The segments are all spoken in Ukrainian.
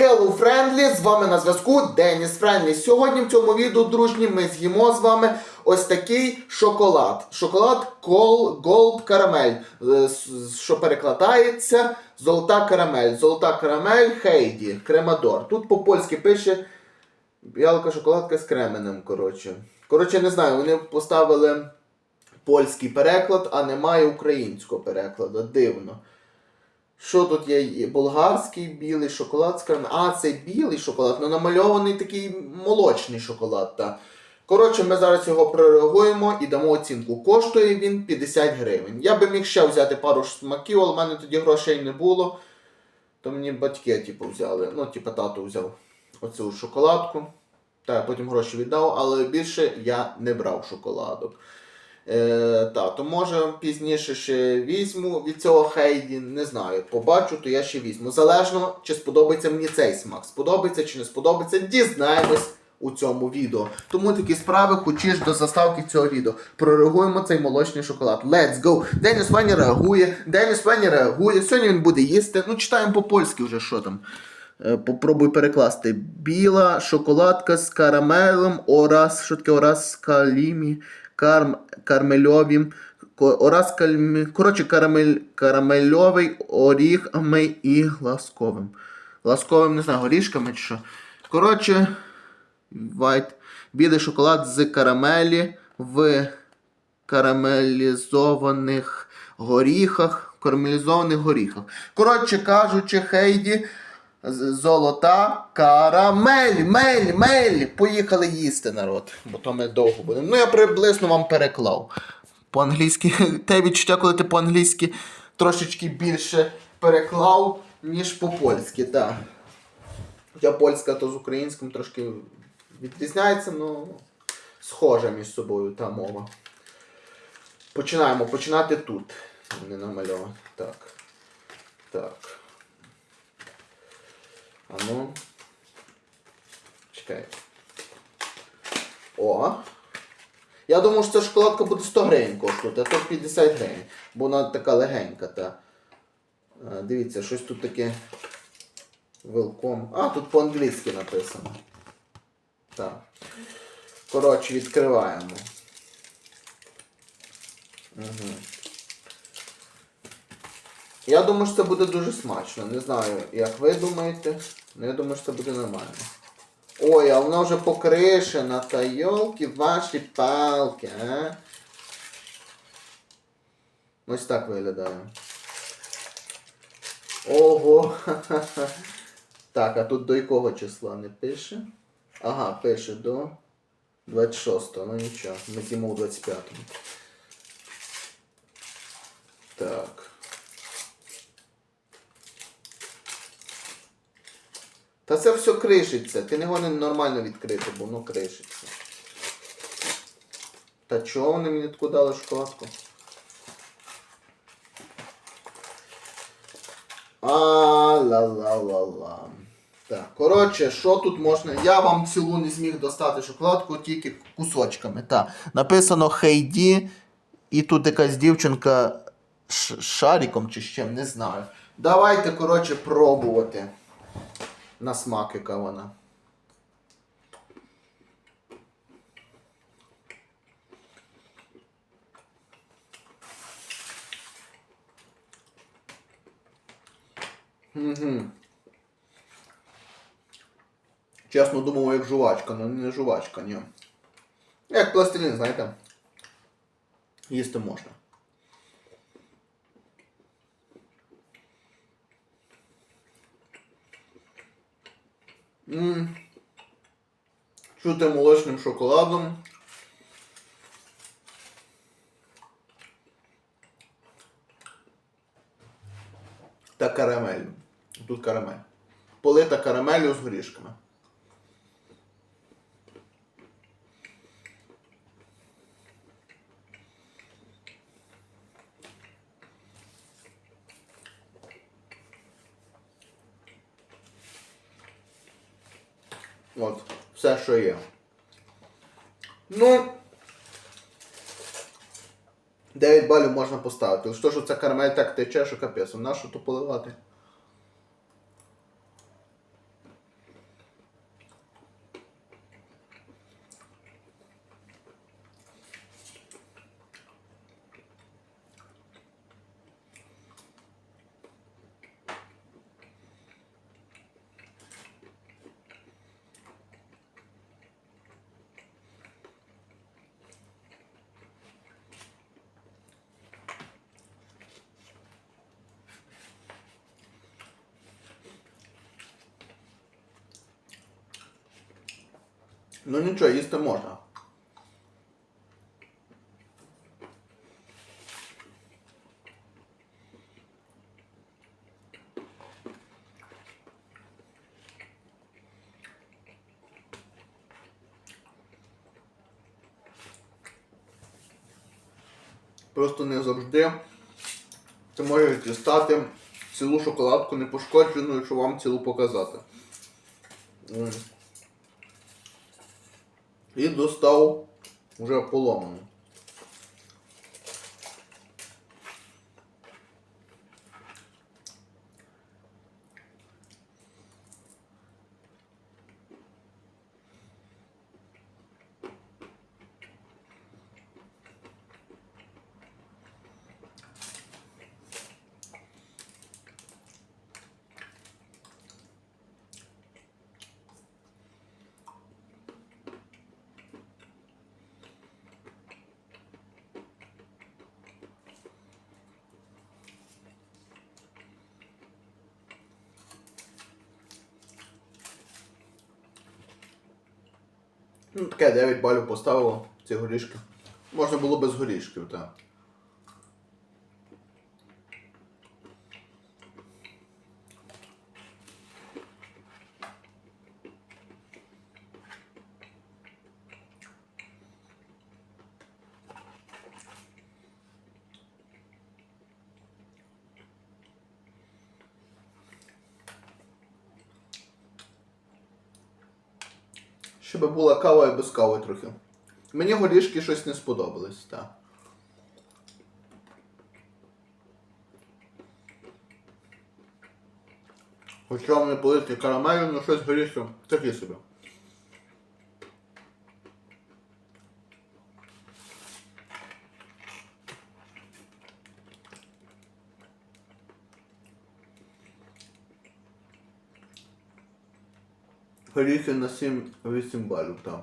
Hello Friendly, з вами на зв'язку Деніс Френдлі. Сьогодні в цьому відео, дружні, ми з'їмо з вами ось такий шоколад. Шоколад Gold, Gold Caramel, що перекладається Золота карамель. Золота карамель Хейді, Кремадор. Тут по-польськи пише Білка шоколадка з кременем, коротше. Коротше, не знаю, вони поставили польський переклад, а немає українського перекладу. Дивно. Що тут є? Болгарський білий шоколад з. А, це білий шоколад, ну намальований такий молочний шоколад. Та. Коротше, ми зараз його прореагуємо і дамо оцінку. Коштує він 50 гривень. Я би міг ще взяти пару смаків, але в мене тоді грошей не було. То мені батьки, типу, взяли. Ну, типу, тато взяв оцю шоколадку. Та я потім гроші віддав, але більше я не брав шоколадок. Е, та, то може пізніше ще візьму від цього Хейді, не знаю. Побачу, то я ще візьму. Залежно, чи сподобається мені цей смак. Сподобається чи не сподобається, дізнаємось у цьому відео. Тому такі справи хочеш до заставки цього відео. Прореагуємо цей молочний шоколад. Let's go! Деніс Фені реагує, Деніс Фені реагує. Сьогодні він буде їсти. Ну, читаємо по-польськи вже, що там. Е, Попробуй перекласти. Біла шоколадка з карамелем, ораз, що таке ораз з калімі, карм, кармельовим, ораз кальмі, коротше, карамель, карамельовий оріхами і ласковим. Ласковим, не знаю, горішками чи що. Коротше, white, білий шоколад з карамелі в карамелізованих горіхах, карамелізованих горіхах. Коротше кажучи, Хейді, золота карамель, мель, мель. Поїхали їсти, народ, бо то ми довго будемо. Ну, я приблизно вам переклав. По-англійськи, те відчуття, коли ти по-англійськи трошечки більше переклав, ніж по-польськи, так. Хоча польська то з українським трошки відрізняється, ну схожа між собою та мова. Починаємо. Починати тут. Не намальовано. Так. Так. А ну. Чекай. О. Я думаю, що ця шоколадка буде 100 гривень коштувати, а то 50 гривень. Бо вона така легенька. Та. А, дивіться, щось тут таке. Welcome. А, тут по-англійськи написано. Так. Коротше, відкриваємо. Угу. Я думаю, що це буде дуже смачно. Не знаю, як ви думаєте. але я думаю, що це буде нормально. Ой, а вона вже покришена, та йолки ваші палки, а? Ось так виглядає. Ого! Так, а тут до якого числа не пише? Ага, пише до 26-го, ну нічого, ми з'їмо у 25-му. Так. Та це все кришиться. Ти не гонен нормально відкрити, бо воно кришиться. Та чого вони мені таку дали шоколадку? А-ла-ла-ла-ла. Так, коротше, що тут можна? Я вам цілу не зміг достати шоколадку тільки кусочками. Так, написано Хейді, і тут якась дівчинка ш- шариком чи з чим, не знаю. Давайте, коротше, пробувати на смак, яка вона. Угу. Чесно думав, як жувачка, але не жувачка, ні. Як пластилін, знаєте. Їсти можна. Чути молочним шоколадом. Та карамель. Тут карамель. Полита карамелью з горішками. Все, що є. Ну. 9 балів можна поставити. Що ця карамель так тече, що капець. нащо то поливати? Ну нічого, їсти можна. Просто не завжди ти можеш дістати цілу шоколадку непошкоджену, щоб вам цілу показати. М. І достав вже поломану. Ну, таке 9 балів поставило ці горішки. Можна було без горішків, так. Щоб була кава і без кави трохи. Мені горішки щось не сподобались, так. Хоча вони политі карамелю, але щось горішки такі собі. Горіхи на 7-8 балів, там.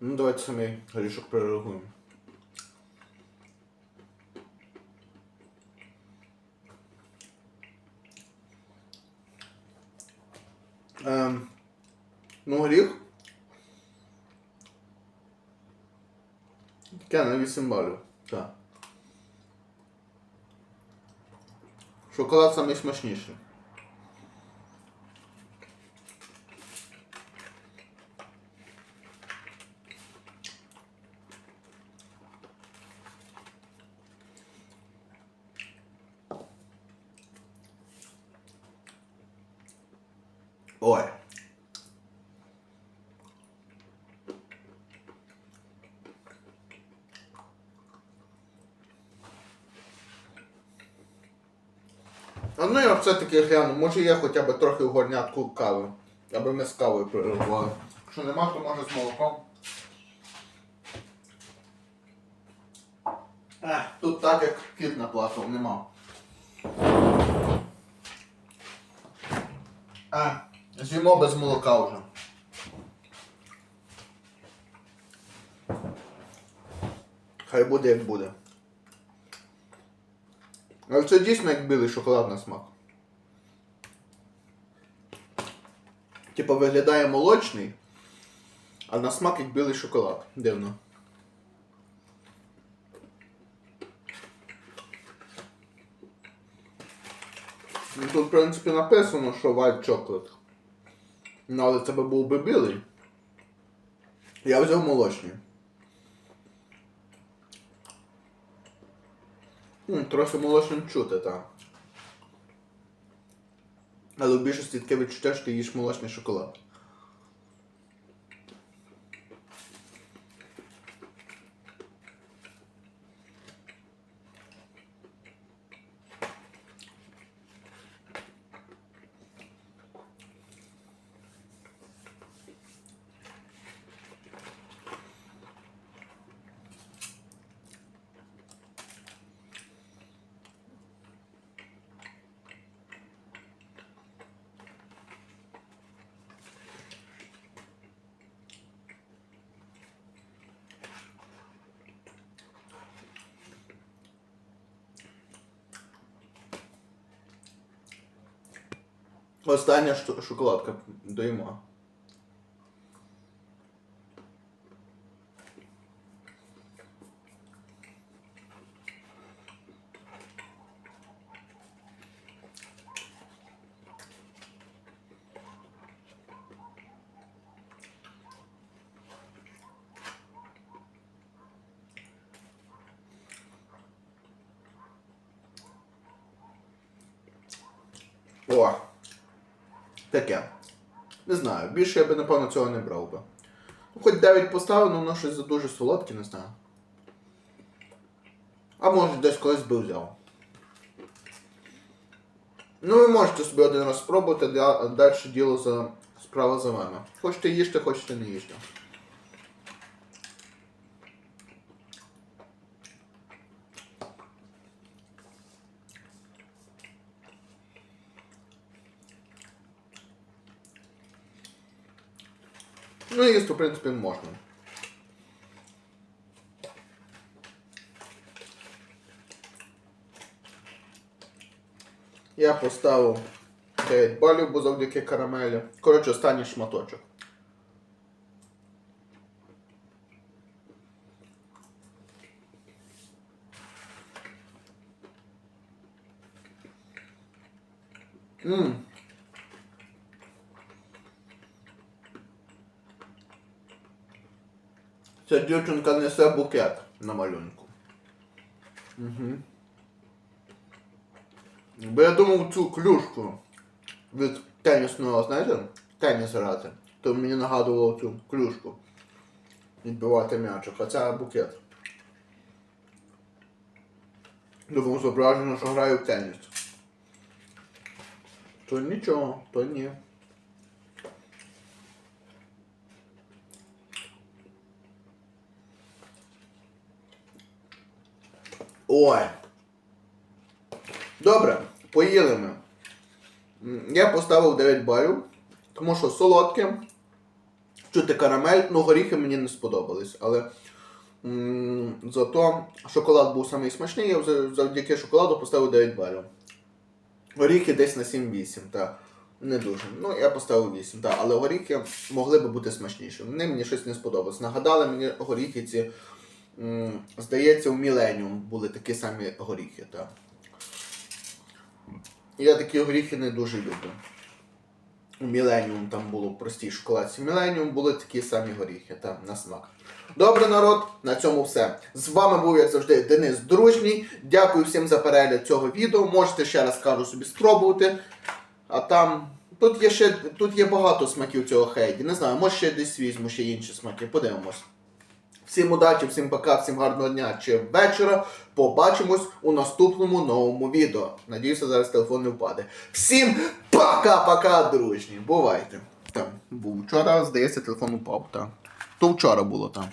Ну, давайте самий горішок перерахуємо. Таке на 8 балів. Так. Шоколад найсмачніший. Ой. А ну я все-таки гляну, може є хоча б трохи в горнятку кави. Аби ми з кавою перервали. Якщо нема, то може з молоком. Ех, тут так як кіт наплакав, нема. А, з'їмо без молока вже. Хай буде як буде. Але це дійсно як білий шоколад на смак. Типа виглядає молочний, а на смак як білий шоколад. Дивно. Ну, Тут, в принципі, написано, що white chocolate. Ну, але це би був би білий. Я взяв молочний. Трохи молочним чути, так. Але в більшості таке відчуття, що ти їш молочний шоколад. Остання шоколадка доїмо. О! Таке. Не знаю, більше я би, напевно, цього не брав би. Ну, хоч 9 поставив, але воно щось за дуже солодке, не знаю. А може десь колись би взяв. Ну, ви можете собі один раз спробувати, а далі діло за справа за вами. Хочете їжте, хочете не їжте. Ну, їсти, в принципі, можна. Я поставив 9 балів, бо завдяки карамелі. Коротше, останній шматочок. Ммм. Ця дівчинка несе букет на малюнку. Угу. Бо я думав цю клюшку від тенісного, знаєте, теніс грати, то мені нагадувало цю клюшку. Відбивати м'ячик, а це букет. Думав зображено, що граю в теніс. То нічого, то ні. Ой. Добре, поїли ми. Я поставив 9 балів, тому що солодке, чути карамель, ну горіхи мені не сподобались, але м, зато шоколад був самий смачний, я зав- завдяки шоколаду поставив 9 балів. Горіхи десь на 7-8, так. Не дуже. Ну, я поставив 8, так. Але горіхи могли би бути смачніші. Вони мені щось не сподобалось. Нагадали мені горіхи ці, здається, у Міленіум були такі самі горіхи, так. Я такі горіхи не дуже люблю. У Міленіум там було простій шоколадці. Міленіум були такі самі горіхи, там, на смак. Добре, народ, на цьому все. З вами був, як завжди, Денис Дружній. Дякую всім за перегляд цього відео. Можете ще раз кажу собі спробувати. А там. Тут є ще тут є багато смаків цього хейді. Не знаю, може ще десь візьму ще інші смаки. Подивимось. Всім удачі, всім пока, всім гарного дня чи вечора. Побачимось у наступному новому відео. Надіюся, зараз телефон не впаде. Всім пока-пока, дружні. Бувайте. Там був вчора, здається, телефон упав. Та. То вчора було там.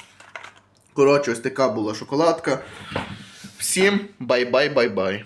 Коротше, ось така була шоколадка. Всім бай-бай-бай-бай.